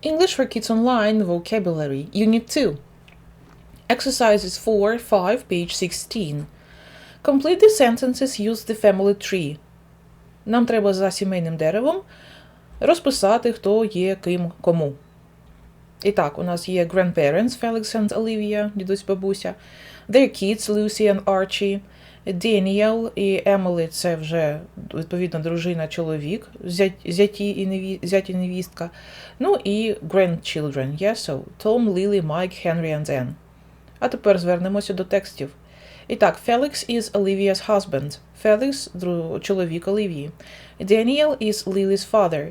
English for Kids Online Vocabulary, Unit 2. Exercises 4, 5, page 16. Complete the sentences use the family tree. Нам треба за сімейним деревом розписати, хто є ким кому. І так, у нас є grandparents Felix and Olivia, дідусь бабуся, their kids Lucy and Archie, Daniel і Emily – це вже відповідно дружина, чоловік, зяті і неві, зять і невістка. Ну і grandchildren, yeah? so Tom, Lily, Mike, Henry and Anne. А тепер звернемося до текстів. І так, Felix is Olivia's husband. Felix – чоловік Оливії. Daniel is Lily's father.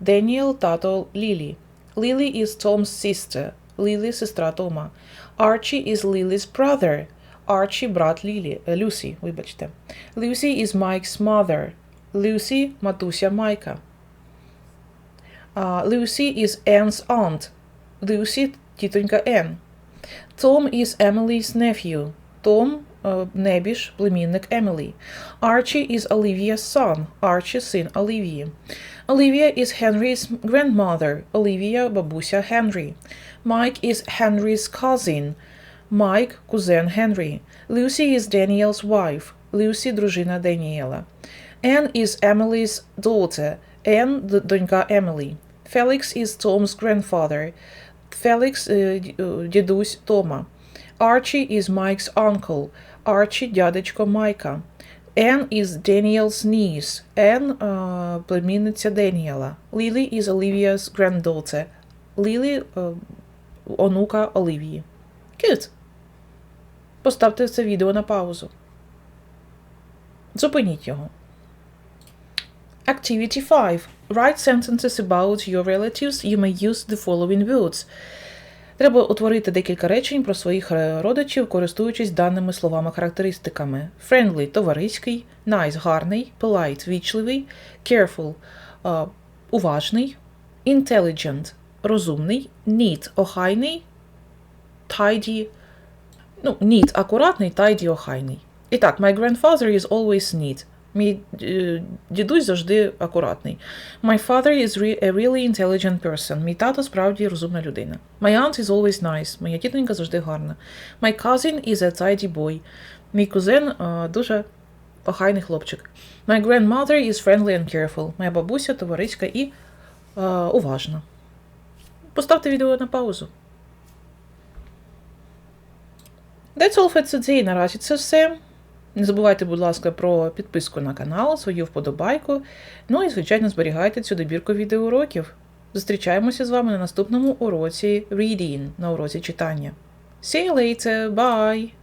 Daniel – тато Лілі. Lily is Tom's sister. Lily – сестра Тома. Archie is Lily's brother. Archie – брат Лілі. е, Люсі, вибачте. Lucy is Mike's mother. Lucy – матуся Майка. А, Lucy is Anne's aunt. Lucy – тітонька Енн. Tom is Emily's nephew. Tom е, небіж, племінник Емілі. Archie is Olivia's son. Archie – син Олівії. Olivia is Henry's grandmother. Olivia – бабуся Henry. Mike is Henry's cousin. Mike – кузен Henry. Lucy is Daniel's wife. Lucy – дружина Даніела. Anne is Emily's daughter. Anne – д- донька Емілі. Felix is Tom's grandfather. Felix е, д- е, дідусь Тома. Archie is Mike's uncle. Archie – дядечко Майка. Anne is Daniel's niece. Anne е, – племінниця Деніела. Lily is Olivia's granddaughter. Lily е, – онука Оливії. Good. Поставте це відео на паузу. Зупиніть його. Activity 5. Write sentences about your relatives. You may use the following words. Треба утворити декілька речень про своїх е, родичів, користуючись даними словами-характеристиками. Friendly – товариський, nice – гарний, polite – вічливий, careful е, – уважний, intelligent – розумний, neat – охайний, tidy – ну, neat – акуратний, tidy – охайний. І так, my grandfather is always neat. Мій е, дідусь завжди акуратний. My father is a really intelligent person. Мій тато справді розумна людина. My aunt is always nice. Моя тітонька завжди гарна. My cousin is a tidy boy. Мій кузен е, дуже охайний хлопчик. My grandmother is friendly and careful. Моя бабуся товариська і е, уважна. Поставте відео на паузу. That's all for today. Наразі це все. Не забувайте, будь ласка, про підписку на канал, свою вподобайку. Ну і, звичайно, зберігайте цю добірку відеоуроків. Зустрічаємося з вами на наступному уроці Reading, на уроці читання. See you later, bye!